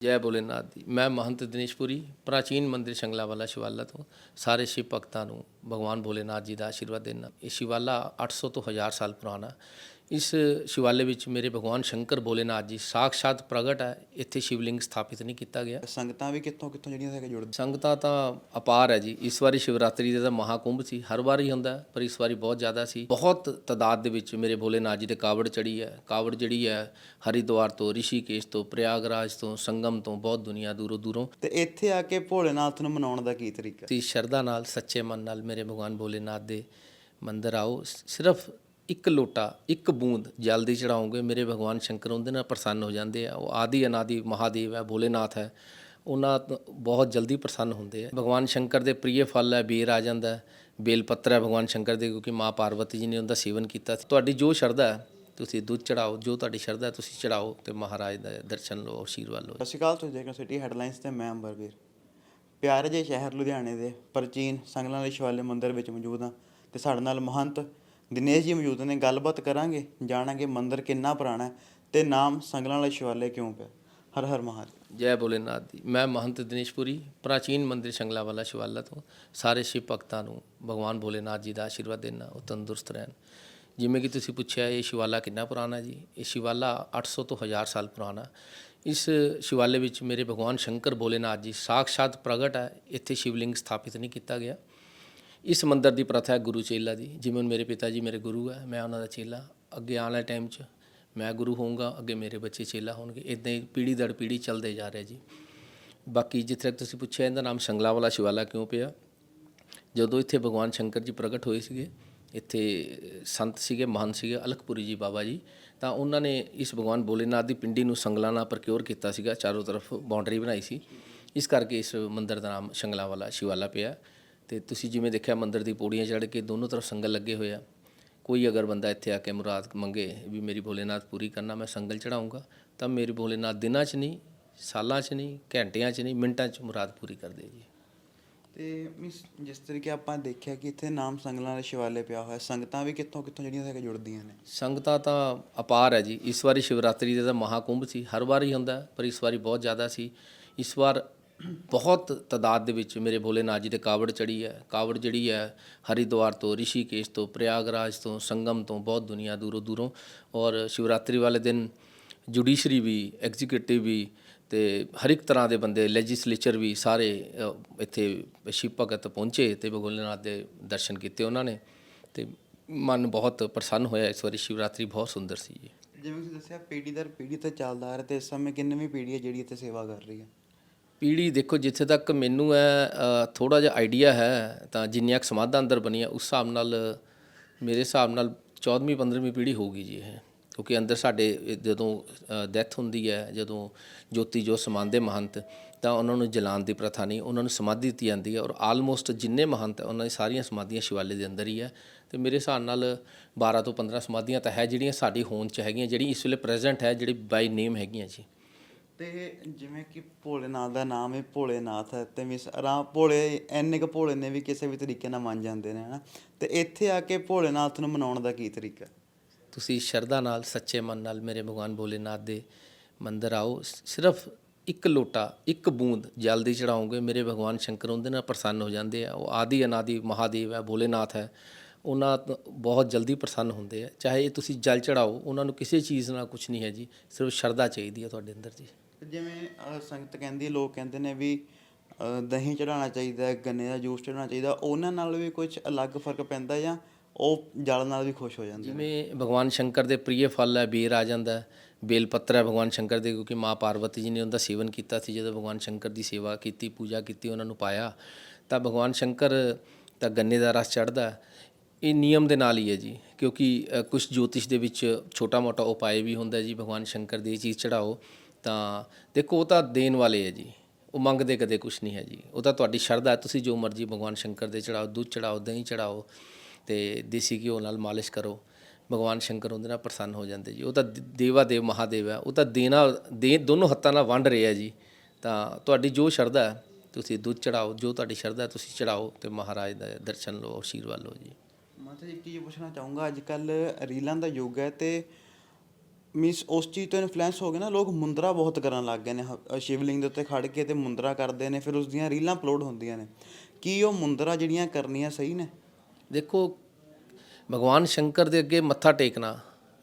ਜੈ ਭੋਲੇਨਾਥ ਦੀ ਮੈਂ ਮਹੰਤ ਦਿਨੇਸ਼ਪੁਰੀ, ਪ੍ਰਾਚੀਨ ਮੰਦਿਰ ਸ਼ੰਗਲਾਵਾਲਾ ਸ਼ਿਵਾਲਾ ਤੋਂ ਸਾਰੇ ਸ਼ਿਵ ਭਗਤਾਂ ਨੂੰ ਭਗਵਾਨ ਭੋਲੇਨਾਥ ਜੀ ਦਾ ਆਸ਼ੀਰਵਾਦ ਦੇਣਾ ਇਹ ਸ਼ਿਵਾਲਾ 800 ਤੋਂ 1000 ਸਾਲ ਪੁਰਾਣਾ। ਇਸ ਸ਼ਿਵਾਲੇ ਵਿੱਚ ਮੇਰੇ ਭਗਵਾਨ ਸ਼ੰਕਰ ਭੋਲੇਨਾਥ ਜੀ ਸਾਖਸ਼ਾਤ ਪ੍ਰਗਟ ਹੈ ਇੱਥੇ ਸ਼ਿਵਲਿੰਗ ਸਥਾਪਿਤ ਨਹੀਂ ਕੀਤਾ ਗਿਆ। ਸੰਗਤਾਂ ਵੀ ਕਿੱਥੋਂ ਕਿੱਥੋਂ ਜਿਹੜੀਆਂ ਹੈਗੇ ਜੁੜਦੀਆਂ? ਸੰਗਤਾਂ ਤਾਂ ਅਪਾਰ ਹੈ ਜੀ। ਇਸ ਵਾਰੀ ਸ਼ਿਵਰਾਤਰੀ ਦਾ ਤਾਂ ਮਹਾਕੁੰਭ ਸੀ। ਹਰ ਵਾਰ ਹੀ ਹੁੰਦਾ ਪਰ ਇਸ ਵਾਰੀ ਬਹੁਤ ਜ਼ਿਆਦਾ ਸੀ। ਬਹੁਤ ਤਾਦਾਦ ਦੇ ਵਿੱਚ ਮੇਰੇ ਭੋਲੇਨਾਥ ਜੀ ਦੇ ਕਾਵੜ ਚੜੀ ਹੈ। ਕਾਵੜ ਜਿਹੜੀ ਹੈ ਹਰਿਦੁਆਰ ਤੋਂ ਰਿਸ਼ੀਕੇਸ਼ ਤੋਂ ਪ੍ਰਯਾਗਰਾਜ ਤੋਂ ਸੰਗਮ ਤੋਂ ਬਹੁਤ ਦੁਨੀਆ ਦੂਰੋਂ ਦੂਰੋਂ ਤੇ ਇੱਥੇ ਆ ਕੇ ਭੋਲੇਨਾਥ ਨੂੰ ਮਨਾਉਣ ਦਾ ਕੀ ਤਰੀਕਾ? ਤੇ ਸ਼ਰਧਾ ਨਾਲ ਸੱਚੇ ਮਨ ਨਾਲ ਮੇਰੇ ਭਗਵਾਨ ਭੋਲੇਨਾਥ ਦੇ ਮੰਦਿਰ ਆਓ। ਸ- ਸਿਰਫ ਇੱਕ ਲੋਟਾ, ਇੱਕ ਬੂੰਦ ਜਲ ਦੀ ਚੜਾਓਗੇ ਮੇਰੇ ਭਗਵਾਨ ਸ਼ੰਕਰ ਉਹਦੇ ਨਾਲ ਪ੍ਰਸੰਨ ਹੋ ਜਾਂਦੇ ਆ। ਉਹ ਆਦੀ ਅਨਾਦੀ ਮਹਾਦੇਵ ਹੈ, ਭੋਲੇਨਾਥ ਹੈ, ਉਹਨਾਂ ਤੋਂ ਬਹੁਤ ਜਲਦੀ ਪ੍ਰਸੰਨ ਹੁੰਦੇ ਆ। ਭਗਵਾਨ ਸ਼ੰਕਰ ਦੇ ਪ੍ਰਿਯ ਫਲ ਹੈ, ਬੇਰ ਆ ਜਾਂਦਾ ਹੈ ਬੇਲ ਪੱਤਰ ਹੈ ਭਗਵਾਨ ਸ਼ੰਕਰ ਦੇ, ਕਿਉਂਕਿ ਮਾਂ ਪਾਰਵਤੀ ਜੀ ਨੇ ਉਹਦਾ ਸੇਵਨ ਕੀਤਾ ਤੁਹਾਡੀ ਜੋ ਸ਼ਰਧਾ ਹੈ, ਤੁਸੀਂ ਦੁੱਧ ਚੜਾਓ, ਜੋ ਤੁਹਾਡੀ ਸ਼ਰਧਾ ਹੈ, ਤੁਸੀਂ ਚੜਾਓ ਤੇ ਮਹਾਰਾਜ ਦਾ ਦਰਸ਼ਨ ਲਓ, ਆਸ਼ੀਰਵਾਦ ਲਓ। ਸਤਿ ਸ਼੍ਰੀ ਅਕਾਲ, ਤੁਸੀਂ ਦੇਖ ਰਹੇ ਹੋ ਸਿਟੀ ਹੈਡਲਾਈਨਸ ਤੇ ਮੈਂ ਅੰਬਰਵੀਰ। ਪਿਆਰੇ ਜਿਹੇ ਸ਼ਹਿਰ ਲੁਧਿਆਣੇ ਦੇ ਪ੍ਰਾਚੀਨ ਸੰਗਲਾਂ ਵਾਲੇ ਸ਼ਿਵਾਲੇ ਮੰਦਿਰ ਵਿੱਚ ਮੌਜੂਦ ਹਾਂ ਤੇ ਸਾਡੇ ਨਾਲ ਮਹੰਤ ਦਿਨੇਸ਼ ਜੀ ਮੌਜੂਦ ਨੇ, ਗੱਲਬਾਤ ਕਰਾਂਗੇ, ਜਾਣਾਂਗੇ ਮੰਦਿਰ ਕਿੰਨਾ ਪੁਰਾਣਾ ਹੈ ਤੇ ਨਾਮ ਸੰਗਲਾਂ ਵਾਲੇ ਸ਼ਿਵਾਲੇ ਕਿਉਂ ਪਿਆ? ਹਰ ਹਰ ਮਹਾਦੇਵ। ਜੈ ਭੋਲੇਨਾਥ ਦੀ ਮੈਂ ਮਹੰਤ ਦਿਨੇਸ਼ਪੁਰੀ ਪ੍ਰਾਚੀਨ ਮੰਦਿਰ ਸ਼ੰਗਲਾਵਾਲਾ ਸ਼ਿਵਾਲਾ ਤੋਂ, ਸਾਰੇ ਸ਼ਿਵ ਭਗਤਾਂ ਨੂੰ ਭਗਵਾਨ ਭੋਲੇਨਾਥ ਜੀ ਦਾ ਆਸ਼ੀਰਵਾਦ ਦੇਣਾ ਉਹ ਤੰਦਰੁਸਤ ਰਹਿਣ। ਜਿਵੇਂ ਕਿ ਤੁਸੀਂ ਪੁੱਛਿਆ, ਇਹ ਸ਼ਿਵਾਲਾ ਕਿੰਨਾ ਪੁਰਾਣਾ ਜੀ? ਇਹ ਸ਼ਿਵਾਲਾ 800 ਤੋਂ 1000 ਸਾਲ ਪੁਰਾਣਾ ਇਸ ਸ਼ਿਵਾਲੇ ਵਿੱਚ ਮੇਰੇ ਭਗਵਾਨ ਸ਼ੰਕਰ ਭੋਲੇਨਾਥ ਜੀ ਸਾਖਸ਼ਾਤ ਪ੍ਰਗਟ ਹੈ, ਇੱਥੇ ਸ਼ਿਵਲਿੰਗ ਸਥਾਪਿਤ ਨਹੀਂ ਕੀਤਾ ਗਿਆ। ਇਸ ਮੰਦਿਰ ਦੀ ਪ੍ਰਥਾ ਹੈ ਗੁਰੂ ਚੇਲਾ ਦੀ। ਜਿਵੇਂ ਹੁਣ ਮੇਰੇ ਪਿਤਾ ਜੀ ਮੇਰੇ ਗੁਰੂ ਹੈ, ਮੈਂ ਉਹਨਾਂ ਦਾ ਚੇਲਾ। ਅੱਗੇ ਆਉਣ ਵਾਲੇ ਟਾਈਮ 'ਚ ਮੈਂ ਗੁਰੂ ਹੋਊਂਗਾ, ਅੱਗੇ ਮੇਰੇ ਬੱਚੇ ਚੇਲਾ ਹੋਣਗੇ। ਇਦਾਂ ਹੀ ਪੀੜੀ ਦਰ ਪੀੜ੍ਹੀ ਚੱਲਦੇ ਜਾ ਰਿਹਾ ਜੀ। ਬਾਕੀ ਜਿੱਥੇ ਤੱਕ ਤੁਸੀਂ ਪੁੱਛਿਆ ਇਹਦਾ ਨਾਮ ਸ਼ੰਗਲਾ ਵਾਲਾ ਸ਼ਿਵਾਲਾ ਕਿਉਂ ਪਿਆ? ਜਦੋਂ ਇੱਥੇ ਭਗਵਾਨ ਸ਼ੰਕਰ ਜੀ ਪ੍ਰਗਟ ਹੋਏ ਸੀਗੇ, ਇੱਥੇ ਸੰਤ ਸੀਗੇ ਮਹਾਨ ਸੀਗੇ ਅਲਖਪੁਰੀ ਜੀ ਬਾਬਾ ਜੀ, ਤਾਂ ਉਹਨਾਂ ਨੇ ਇਸ ਭਗਵਾਨ ਭੋਲੇਨਾਥ ਦੀ ਪਿੰਡੀ ਨੂੰ ਸੰਗਲਾ ਨਾਲ ਪ੍ਰਕਿਓਰ ਕੀਤਾ ਸੀਗਾ, ਚਾਰੋਂ ਤਰਫ ਬਾਉਂਡਰੀ ਬਣਾਈ ਸੀ। ਇਸ ਕਰਕੇ ਇਸ ਮੰਦਿਰ ਦਾ ਨਾਮ ਸ਼ੰਗਲਾ ਵਾਲਾ ਸ਼ਿਵਾਲਾ ਪਿਆ। ਤੇ ਤੁਸੀਂ ਜਿਵੇਂ ਦੇਖਿਆ ਮੰਦਿਰ ਦੀ ਪੌੜੀਆਂ ਚੜ੍ਹ ਕੇ ਦੋਨੋਂ ਤਰਫ ਸੰਗਲ ਲੱਗੇ ਹੋਏ ਆ। ਕੋਈ ਅਗਰ ਬੰਦਾ ਇੱਥੇ ਆ ਕੇ ਮੁਰਾਦ ਮੰਗੇ ਵੀ ਮੇਰੀ ਭੋਲੇਨਾਥ ਪੂਰੀ ਕਰਨਾ ਮੈਂ ਸੰਗਲ ਚੜਾਉਂਗਾ ਤਾਂ ਮੇਰੀ ਭੋਲੇਨਾਥ ਦਿਨਾਂ 'ਚ ਨਹੀਂ ਸਾਲਾਂ 'ਚ ਨਹੀਂ ਘੰਟਿਆਂ 'ਚ ਨਹੀਂ ਮਿੰਟਾਂ 'ਚ ਮੁਰਾਦ ਪੂਰੀ ਕਰਦੇ ਜੀ ਤੇ ਮਿਸ ਜਿਸ ਤਰੀਕੇ ਆਪਾਂ ਦੇਖਿਆ ਕਿ ਇੱਥੇ ਨਾਮ ਸੰਗਲਾਂ ਵਾਲੇ ਸ਼ਿਵਾਲੇ ਪਿਆ ਹੋਇਆ ਸੰਗਤਾਂ ਵੀ ਕਿੱਥੋਂ ਕਿੱਥੋਂ ਜਿਹੜੀਆਂ ਹੈਗੇ ਜੁੜਦੀਆਂ ਨੇ? ਸੰਗਤਾਂ ਤਾਂ ਅਪਾਰ ਹੈ ਜੀ। ਇਸ ਵਾਰੀ ਸ਼ਿਵਰਾਤਰੀ ਦਾ ਮਹਾਕੁੰਭ ਸੀ। ਹਰ ਵਾਰ ਹੀ ਹੁੰਦਾ ਪਰ ਇਸ ਵਾਰੀ ਬਹੁਤ ਜ਼ਿਆਦਾ ਸੀ। ਇਸ ਵਾਰ ਬਹੁਤ ਤਾਦਾਦ ਦੇ ਵਿੱਚ ਮੇਰੇ ਭੋਲੇਨਾਥ ਜੀ ਦੇ ਕਾਵੜ ਚੜੀ ਹੈ। ਕਾਵੜ ਜਿਹੜੀ ਹੈ, ਹਰਿਦੁਆਰ ਤੋਂ, ਰਿਸ਼ੀਕੇਸ਼ ਤੋਂ, ਪ੍ਰਯਾਗਰਾਜ ਤੋਂ, ਸੰਗਮ ਤੋਂ ਬਹੁਤ ਦੁਨੀਆ ਦੂਰੋਂ ਦੂਰੋਂ ਔਰ ਸ਼ਿਵਰਾਤਰੀ ਵਾਲੇ ਦਿਨ ਜੁਡੀਸ਼ਰੀ ਵੀ, ਐਗਜ਼ੀਕਿਊਟਿਵ ਵੀ ਤੇ ਹਰ ਇੱਕ ਤਰ੍ਹਾਂ ਦੇ ਬੰਦੇ ਲੈਜਿਸਲੇਚਰ ਵੀ ਸਾਰੇ ਇੱਥੇ ਸ਼ਿਵ ਭਗਤ ਪਹੁੰਚੇ ਤੇ ਭੋਲੇਨਾਥ ਦੇ ਦਰਸ਼ਨ ਕੀਤੇ ਉਹਨਾਂ ਨੇ ਤੇ ਮਨ ਬਹੁਤ ਪ੍ਰਸੰਨ ਹੋਇਆ। ਇਸ ਵਾਰੀ ਸ਼ਿਵਰਾਤਰੀ ਬਹੁਤ ਸੁੰਦਰ ਸੀ ਜੀ ਜਿਵੇਂ ਤੁਸੀਂ ਦੱਸਿਆ, ਪੀੜ੍ਹੀ ਦਰ ਪੀੜ੍ਹੀ ਤੇ ਚੱਲਦਾ ਆ ਰਿਹਾ ਤੇ ਇਸ ਸਮੇਂ ਕਿੰਨਵੀਂ ਪੀੜ੍ਹੀ ਹੈ ਜਿਹੜੀ ਇੱਥੇ ਸੇਵਾ ਕਰ ਰਹੀ ਹੈ? ਪੀੜੀ ਦੇਖੋ, ਜਿੱਥੇ ਤੱਕ ਮੈਨੂੰ ਹੈ ਥੋੜਾ ਜਿਹਾ ਆਈਡੀਆ ਹੈ, ਤਾਂ ਜਿੰਨੀਆਂ ਕੁ ਸਮਾਧਾਂ ਅੰਦਰ ਬਣੀਆਂ, ਉਸ ਹਿਸਾਬ ਨਾਲ, ਮੇਰੇ ਹਿਸਾਬ ਨਾਲ 14ਵੀਂ 15ਵੀਂ ਪੀੜੀ ਹੋਊਗੀ ਜੀ ਇਹ। ਕਿਉਂਕਿ ਅੰਦਰ ਸਾਡੇ ਜਦੋਂ ਡੈਥ ਹੁੰਦੀ ਹੈ, ਜਦੋਂ ਜੋਤੀ ਜੋ ਸਮਾਉਂਦੇ ਮਹੰਤ, ਤਾਂ ਉਹਨਾਂ ਨੂੰ ਜਲਾਉਣ ਦੀ ਪ੍ਰਥਾ ਨਹੀਂ, ਉਹਨਾਂ ਨੂੰ ਸਮਾਧੀ ਦਿੱਤੀ ਜਾਂਦੀ ਹੈ ਔਰ ਆਲਮੋਸਟ ਜਿੰਨੇ ਮਹੰਤ ਉਹਨਾਂ ਦੀ ਸਾਰੀਆਂ ਸਮਾਧੀਆਂ ਸ਼ਿਵਾਲੇ ਦੇ ਅੰਦਰ ਹੀ ਹੈ। ਤੇ ਮੇਰੇ ਹਿਸਾਬ ਨਾਲ 12 ਤੋਂ 15 ਸਮਾਧੀਆਂ ਤਾਂ ਹੈ, ਜਿਹੜੀਆਂ ਸਾਡੀ ਹੋਂਦ ਚ ਹੈਗੀਆਂ ਜਿਹੜੀ ਇਸ ਵੇਲੇ ਪ੍ਰੈਜ਼ੈਂਟ ਹੈ, ਜਿਹੜੀ ਬਾਈ ਨੇਮ ਹੈਗੀਆਂ ਜੀ। ਤੇ ਜਿਵੇਂ ਕਿ ਭੋਲੇਨਾਥ ਦਾ ਨਾਮ ਹੈ ਭੋਲੇਨਾਥ ਹੈ ਤੇ ਮਿਸ ਆਰਾਮ ਭੋਲੇ ਐਨੇ ਕੁ ਭੋਲੇ ਨੇ ਵੀ ਕਿਸੇ ਵੀ ਤਰੀਕੇ ਨਾਲ ਮੰਨ ਜਾਂਦੇ ਨੇ, ਹਨਾ? ਤੇ ਇੱਥੇ ਆ ਕੇ ਭੋਲੇਨਾਥ ਨੂੰ ਮਨਾਉਣ ਦਾ ਕੀ ਤਰੀਕਾ? ਤੁਸੀਂ ਸ਼ਰਧਾ ਨਾਲ, ਸੱਚੇ ਮਨ ਨਾਲ ਮੇਰੇ ਭਗਵਾਨ ਭੋਲੇਨਾਥ ਦੇ ਮੰਦਰ ਆਓ। ਸਿਰਫ ਇੱਕ ਲੋਟਾ, ਇੱਕ ਬੂੰਦ ਜਲ ਦੀ ਚੜਾਓਗੇ ਮੇਰੇ ਭਗਵਾਨ ਸ਼ੰਕਰ ਉਹਦੇ ਨਾਲ ਪ੍ਰਸੰਨ ਹੋ ਜਾਂਦੇ ਆ। ਉਹ ਆਦੀ ਅਨਾਦੀ ਮਹਾਦੇਵ ਹੈ, ਭੋਲੇਨਾਥ ਹੈ, ਉਹਨਾਂ ਬਹੁਤ ਜਲਦੀ ਪ੍ਰਸੰਨ ਹੁੰਦੇ ਆ। ਚਾਹੇ ਤੁਸੀਂ ਜਲ ਚੜਾਓ ਉਹਨਾਂ ਨੂੰ ਕਿਸੇ ਚੀਜ਼ ਨਾਲ ਕੁਝ ਨਹੀਂ ਹੈ ਜੀ, ਸਿਰਫ ਸ਼ਰਧਾ ਚਾਹੀਦੀ ਹੈ ਤੁਹਾਡੇ ਅੰਦਰ ਜੀ। ਜਿਵੇਂ ਅਹ, ਸੰਗਤ ਕਹਿੰਦੀ ਲੋਕ ਕਹਿੰਦੇ ਨੇ ਵੀ ਅਹ, ਦਹੀਂ ਚੜਾਉਣਾ ਚਾਹੀਦਾ ਹੈ, ਗੰਨੇ ਦਾ ਜੂਸ ਚੜਾਉਣਾ ਚਾਹੀਦਾ ਉਹਨਾਂ ਨਾਲ ਵੀ ਕੁਝ ਅਲੱਗ ਫ਼ਰਕ ਪੈਂਦਾ ਜਾਂ ਉਹ ਜਲ ਨਾਲ ਵੀ ਖੁਸ਼ ਹੋ ਜਾਂਦੇ ਨੇ? ਜਿਵੇਂ ਭਗਵਾਨ ਸ਼ੰਕਰ ਦੇ ਪ੍ਰਿਯ ਫਲ ਹੈ ਬੇਰ ਆ ਜਾਂਦਾ ਹੈ ਬੇਲ ਪੱਤਰ ਹੈ ਭਗਵਾਨ ਸ਼ੰਕਰ ਦੇ ਕਿਉਂਕਿ ਮਾਂ ਪਾਰਵਤੀ ਜੀ ਨੇ ਉਹਦਾ ਸੇਵਨ ਕੀਤਾ ਸੀ ਜਦੋਂ ਭਗਵਾਨ ਸ਼ੰਕਰ ਦੀ ਸੇਵਾ ਕੀਤੀ ਪੂਜਾ ਕੀਤੀ ਉਹਨਾਂ ਨੂੰ ਪਾਇਆ ਤਾਂ ਭਗਵਾਨ ਸ਼ੰਕਰ ਤਾਂ ਗੰਨੇ ਦਾ ਰਸ ਚੜਦਾ ਇਹ ਨਿਯਮ ਦੇ ਨਾਲ ਹੀ ਹੈ ਜੀ ਕਿਉਂਕਿ ਕੁਝ ਜੋਤਿਸ਼ ਦੇ ਵਿੱਚ ਛੋਟਾ ਮੋਟਾ ਉਪਾਅ ਵੀ ਹੁੰਦਾ ਜੀ ਭਗਵਾਨ ਸ਼ੰਕਰ ਦੀ ਇਹ ਚੀਜ਼ ਚੜਾਓ ਤਾਂ ਦੇਖੋ ਉਹ ਤਾਂ ਦੇਣ ਵਾਲੇ ਹੈ ਜੀ। ਉਹ ਮੰਗਦੇ ਕਦੇ ਕੁਝ ਨਹੀਂ ਹੈ ਜੀ। ਉਹ ਤਾਂ ਤੁਹਾਡੀ ਸ਼ਰਧਾ ਤੁਸੀਂ ਜੋ ਮਰਜ਼ੀ ਭਗਵਾਨ ਸ਼ੰਕਰ ਦੇ ਚੜਾਓ, ਦੁੱਧ ਚੜਾਓ, ਦਹੀਂ ਚੜਾਓ ਤੇ ਦੇਸੀ ਘਿਓ ਨਾਲ ਮਾਲਿਸ਼ ਕਰੋ, ਭਗਵਾਨ ਸ਼ੰਕਰ ਉਹਦੇ ਨਾਲ ਪ੍ਰਸੰਨ ਹੋ ਜਾਂਦੇ ਜੀ। ਉਹ ਤਾਂ ਦੇਵਾ ਦੇਵ ਮਹਾਦੇਵ ਹੈ। ਉਹ ਤਾਂ ਦੇਣਾ, ਦੇ, ਦੋਨੋਂ ਹੱਥਾਂ ਨਾਲ ਵੰਡ ਰਿਹਾ ਜੀ। ਤਾਂ ਤੁਹਾਡੀ ਜੋ ਸ਼ਰਧਾ ਹੈ, ਤੁਸੀਂ ਦੁੱਧ ਚੜਾਓ, ਜੋ ਤੁਹਾਡੀ ਸ਼ਰਧਾ ਹੈ, ਤੁਸੀਂ ਚੜਾਓ ਤੇ ਮਹਾਰਾਜ ਦਾ ਦਰਸ਼ਨ ਲਓ, ਆਸ਼ੀਰਵਾਦ ਲਓ ਜੀ। ਮੈਂ ਤਾਂ ਇੱਕ ਚੀਜ਼ ਪੁੱਛਣਾ ਚਾਹੂੰਗਾ। ਅੱਜ ਕੱਲ ਰੀਲਾਂ ਦਾ ਯੁੱਗ ਹੈ ਤੇ ਮੀਨਸ ਉਸ ਚੀਜ਼ ਤੋਂ ਇਨਫਲੂਐਂਸ ਹੋ ਗਏ ਨਾ ਲੋਕ ਮੁੰਦਰਾ ਬਹੁਤ ਕਰਨ ਲੱਗ ਗਏ ਨੇ। ਹ- ਸ਼ਿਵਲਿੰਗ ਦੇ ਉੱਤੇ ਖੜ ਕੇ ਤੇ ਮੁੰਦਰਾ ਕਰਦੇ ਨੇ, ਫਿਰ ਉਸ ਦੀਆਂ ਰੀਲਾਂ ਅਪਲੋਡ ਹੁੰਦੀਆਂ ਨੇ। ਕੀ ਉਹ ਮੁੰਦਰਾ ਜਿਹੜੀਆਂ ਕਰਨੀਆਂ ਸਹੀ ਨੇ? ਦੇਖੋ, ਭਗਵਾਨ ਸ਼ੰਕਰ ਦੇ ਅੱਗੇ ਮੱਥਾ ਟੇਕਣਾ,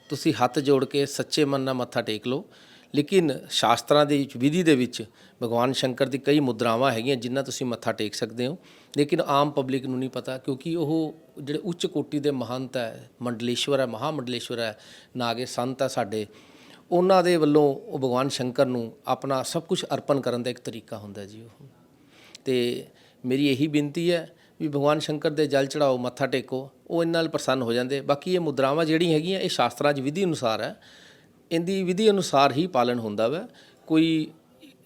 ਤੁਸੀਂ ਹੱਥ ਜੋੜ ਕੇ ਸੱਚੇ ਮਨ ਨਾਲ ਮੱਥਾ ਟੇਕ ਲਓ। ਲੇਕਿਨ ਸ਼ਾਸਤਰਾਂ ਦੇ ਵਿੱਚ, ਵਿਧੀ ਦੇ ਵਿੱਚ ਭਗਵਾਨ ਸ਼ੰਕਰ ਦੀ ਕਈ ਮੁਦਰਾਵਾਂ ਹੈਗੀਆਂ ਜਿਨ੍ਹਾਂ ਤੁਸੀਂ ਮੱਥਾ ਟੇਕ ਸਕਦੇ ਹੋ। ਲੇਕਿਨ ਆਮ ਪਬਲਿਕ ਨੂੰ ਨਹੀਂ ਪਤਾ ਕਿਉਂਕਿ ਉਹ ਜਿਹੜੇ ਉੱਚ ਕੋਟੀ ਦੇ ਮਹੰਤ ਹੈ, ਮੰਡਲੇਸ਼ਵਰ ਹੈ, ਮਹਾਮੰਡਲੇਸ਼ਵਰ ਹੈ, ਨਾਗੇ ਸੰਤ ਹੈ ਸਾਡੇ, ਉਹਨਾਂ ਦੇ ਵੱਲੋਂ ਉਹ ਭਗਵਾਨ ਸ਼ੰਕਰ ਨੂੰ ਆਪਣਾ ਸਭ ਕੁਝ ਅਰਪਣ ਕਰਨ ਦਾ ਇੱਕ ਤਰੀਕਾ ਹੁੰਦਾ ਜੀ ਉਹ। ਤੇ ਮੇਰੀ ਇਹੀ ਬੇਨਤੀ ਹੈ ਵੀ ਭਗਵਾਨ ਸ਼ੰਕਰ ਦੇ ਜਲ ਚੜਾਓ, ਮੱਥਾ ਟੇਕੋ, ਉਹ ਇਹਨਾਂ ਨਾਲ ਪ੍ਰਸੰਨ ਹੋ ਜਾਂਦੇ। ਬਾਕੀ ਇਹ ਮੁਦਰਾਵਾਂ ਜਿਹੜੀਆਂ ਹੈਗੀਆਂ, ਇਹ ਸ਼ਾਸਤਰਾਂ 'ਚ ਵਿਧੀ ਅਨੁਸਾਰ ਹੈ। ਇਹਦੀ ਵਿਧੀ ਅਨੁਸਾਰ ਹੀ ਪਾਲਣ ਹੁੰਦਾ ਵਾ। ਕੋਈ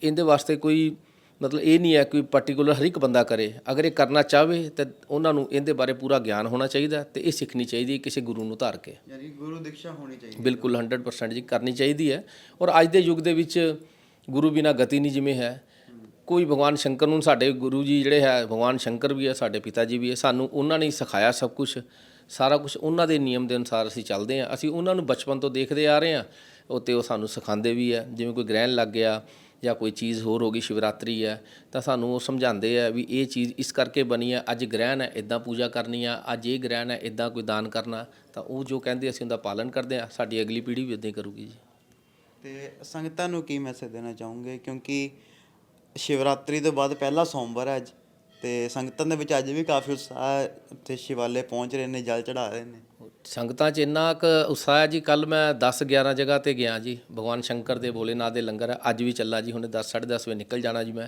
ਇਹਦੇ ਵਾਸਤੇ ਕੋਈ ਮਤਲਬ ਇਹ ਨਹੀਂ ਹੈ ਕੋਈ ਪਾਰਟਿਕੂਲਰ ਹਰ ਇੱਕ ਬੰਦਾ ਕਰੇ। ਅਗਰ ਇਹ ਕਰਨਾ ਚਾਹਵੇ ਤਾਂ ਉਹਨਾਂ ਨੂੰ ਇਹਦੇ ਬਾਰੇ ਪੂਰਾ ਗਿਆਨ ਹੋਣਾ ਚਾਹੀਦਾ ਤੇ ਇਹ ਸਿੱਖਣੀ ਚਾਹੀਦੀ ਹੈ ਕਿਸੇ ਗੁਰੂ ਨੂੰ ਧਾਰ ਕੇ। ਯਾਨੀ ਗੁਰੂ ਦੀਕਸ਼ਾ ਹੋਣੀ ਚਾਹੀਦੀ ਬਿਲਕੁਲ 100% ਜੀ ਕਰਨੀ ਚਾਹੀਦੀ ਹੈ। ਔਰ ਅੱਜ ਦੇ ਯੁੱਗ ਦੇ ਵਿੱਚ ਗੁਰੂ ਬਿਨਾ ਗਤੀ ਨਹੀਂ ਜਿਵੇਂ ਹੈ। ਕੋਈ ਭਗਵਾਨ ਸ਼ੰਕਰ ਨੂੰ ਸਾਡੇ ਗੁਰੂ ਜੀ ਜਿਹੜੇ ਹੈ ਭਗਵਾਨ ਸ਼ੰਕਰ ਵੀ ਹੈ ਸਾਡੇ ਪਿਤਾ ਜੀ ਵੀ ਹੈ ਸਾਨੂੰ ਉਹਨਾਂ ਨੇ ਹੀ ਸਿਖਾਇਆ ਸਭ ਕੁਝ ਸਾਰਾ ਕੁਝ ਉਹਨਾਂ ਦੇ ਨਿਯਮ ਦੇ ਅਨੁਸਾਰ ਅਸੀਂ ਚੱਲਦੇ ਹਾਂ। ਅਸੀਂ ਉਹਨਾਂ ਨੂੰ ਬਚਪਨ ਤੋਂ ਦੇਖਦੇ ਆ ਰਹੇ ਹਾਂ ਉਹ ਤੇ ਉਹ ਸਾਨੂੰ ਸਿਖਾਉਂਦੇ ਵੀ ਹੈ ਜਿਵੇਂ ਕੋਈ ਗ੍ਰਹਿਣ ਲੱਗ ਗਿਆ ਜਾਂ ਕੋਈ ਚੀਜ਼ ਹੋਰ ਹੋ ਗਈ, ਸ਼ਿਵਰਾਤਰੀ ਹੈ ਤਾਂ ਸਾਨੂੰ ਉਹ ਸਮਝਾਉਂਦੇ ਆ ਵੀ ਇਹ ਚੀਜ਼ ਇਸ ਕਰਕੇ ਬਣੀ ਹੈ ਅੱਜ ਗ੍ਰਹਿਣ ਹੈ ਇਦਾਂ ਪੂਜਾ ਕਰਨੀ ਆ, ਅੱਜ ਇਹ ਗ੍ਰਹਿਣ ਹੈ ਇਦਾਂ ਕੋਈ ਦਾਨ ਕਰਨਾ। ਤਾਂ ਉਹ ਜੋ ਕਹਿੰਦੇ ਅਸੀਂ ਉਹਦਾ ਪਾਲਨ ਕਰਦੇ ਆ ਸਾਡੀ ਅਗਲੀ ਪੀੜ੍ਹੀ ਵੀ ਇਦਾਂ ਹੀ ਕਰੂਗੀ ਜੀ। ਤੇ ਸੰਗਤਾਂ ਨੂੰ ਕੀ ਮੈਸੇਜ ਦੇਣਾ ਚਾਹੋਗੇ? ਕਿਉਂਕਿ ਸ਼ਿਵਰਾਤਰੀ ਤੋਂ ਬਾਅਦ ਪਹਿਲਾ ਸੋਮਵਾਰ ਹੈ ਅੱਜ। ਤੇ ਸੰਗਤਾਂ ਦੇ ਵਿੱਚ ਅੱਜ ਵੀ ਕਾਫੀ ਉਤਸ਼ਾਹ ਤੇ ਸ਼ਿਵਾਲੇ ਪਹੁੰਚ ਰਹੇ ਨੇ, ਜਲ ਚੜਾ ਰਹੇ ਨੇ। ਸੰਗਤਾਂ 'ਚ ਇੰਨਾ ਕੁ ਉਤਸ਼ਾਹ ਹੈ ਜੀ ਕੱਲ ਮੈਂ 10 11 ਜਗ੍ਹਾ ਤੇ ਗਿਆ ਜੀ, ਭਗਵਾਨ ਸ਼ੰਕਰ ਦੇ ਭੋਲੇਨਾਥ ਦੇ ਲੰਗਰ, ਅੱਜ ਵੀ ਚੱਲਾ ਜੀ, ਹੁਣੇ 10 10:30 ਵਜੇ ਨਿਕਲ ਜਾਣਾ ਜੀ ਮੈਂ।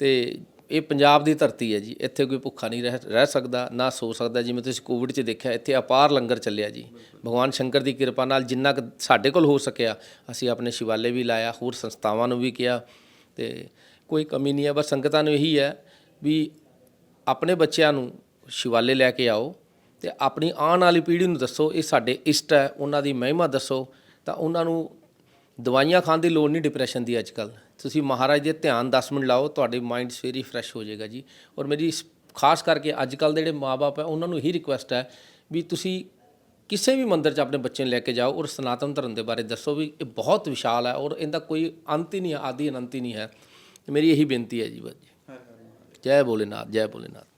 ਤੇ ਇਹ ਪੰਜਾਬ ਦੀ ਧਰਤੀ ਹੈ ਜੀ, ਇੱਥੇ ਕੋਈ ਭੁੱਖਾ ਨਹੀਂ ਰਹਿ ਰਹਿ ਸਕਦਾ, ਨਾ ਸੋ ਸਕਦਾ, ਜਿਵੇਂ ਤੁਸੀਂ ਕੋਵਿਡ 'ਚ ਦੇਖਿਆ, ਇੱਥੇ ਅਪਾਰ ਲੰਗਰ ਚੱਲਿਆ ਜੀ। ਭਗਵਾਨ ਸ਼ੰਕਰ ਦੀ ਕਿਰਪਾ ਨਾਲ ਜਿੰਨਾ ਕੁ ਸਾਡੇ ਕੋਲ ਹੋ ਸਕਿਆ, ਅਸੀਂ ਆਪਣੇ ਸ਼ਿਵਾਲੇ ਵੀ ਲਾਇਆ, ਹੋਰ ਸੰਸਥਾਵਾਂ ਨੂੰ ਵੀ ਕਿਹਾ, ਤੇ ਕੋਈ ਕਮੀ ਨਹੀਂ ਹੈ, ਬਸ ਸੰਗਤਾਂ ਨੂੰ ਇਹੀ ਹੈ ਵੀ ਆਪਣੇ ਬੱਚਿਆਂ ਨੂੰ ਸ਼ਿਵਾਲੇ ਲੈ ਕੇ ਆਓ ਤੇ ਆਪਣੀ ਆਉਣ ਵਾਲੀ ਪੀੜ੍ਹੀ ਨੂੰ ਦੱਸੋ ਇਹ ਸਾਡੇ ਇਸ਼ਟ ਹੈ, ਉਹਨਾਂ ਦੀ ਮਹਿਮਾ ਦੱਸੋ। ਤਾਂ ਉਹਨਾਂ ਨੂੰ ਦਵਾਈਆਂ ਖਾਣ ਦੀ ਲੋੜ ਨਹੀਂ ਡਿਪਰੈਸ਼ਨ ਦੀ ਅੱਜਕੱਲ ਤੁਸੀਂ ਮਹਾਰਾਜ ਦੇ ਧਿਆਨ 10 ਮਿੰਟ ਲਾਓ, ਤੁਹਾਡੇ ਮਾਈਂਡ ਸਵੇਰੀ ਫਰੈਸ਼ ਹੋ ਜਾਏਗਾ ਜੀ। ਔਰ ਮੇਰੀ ਖਾਸ ਕਰਕੇ ਅੱਜਕੱਲ ਦੇ ਜਿਹੜੇ ਮਾਪੇ ਹੈ, ਉਹਨਾਂ ਨੂੰ ਇਹੀ ਰਿਕੁਐਸਟ ਹੈ ਵੀ ਤੁਸੀਂ ਕਿਸੇ ਵੀ ਮੰਦਿਰ 'ਚ ਆਪਣੇ ਬੱਚੇ ਨੂੰ ਲੈ ਕੇ ਜਾਓ ਔਰ ਸਨਾਤਨ ਧਰਮ ਦੇ ਬਾਰੇ ਦੱਸੋ ਵੀ ਇਹ ਬਹੁਤ ਵਿਸ਼ਾਲ ਹੈ ਔਰ ਇਹਦਾ ਕੋਈ ਅੰਤ ਹੀ ਨਹੀਂ ਹੈ, ਆਦੀ ਅਨੰਤ ਹੀ ਨਹੀਂ ਹੈ। ਮੇਰੀ ਇਹੀ ਬੇਨਤੀ ਹੈ ਜੀ ਬਸ ਜੀ ਜੈ ਭੋਲੇਨਾਥ ਜੈ ਭੋਲੇਨਾਥ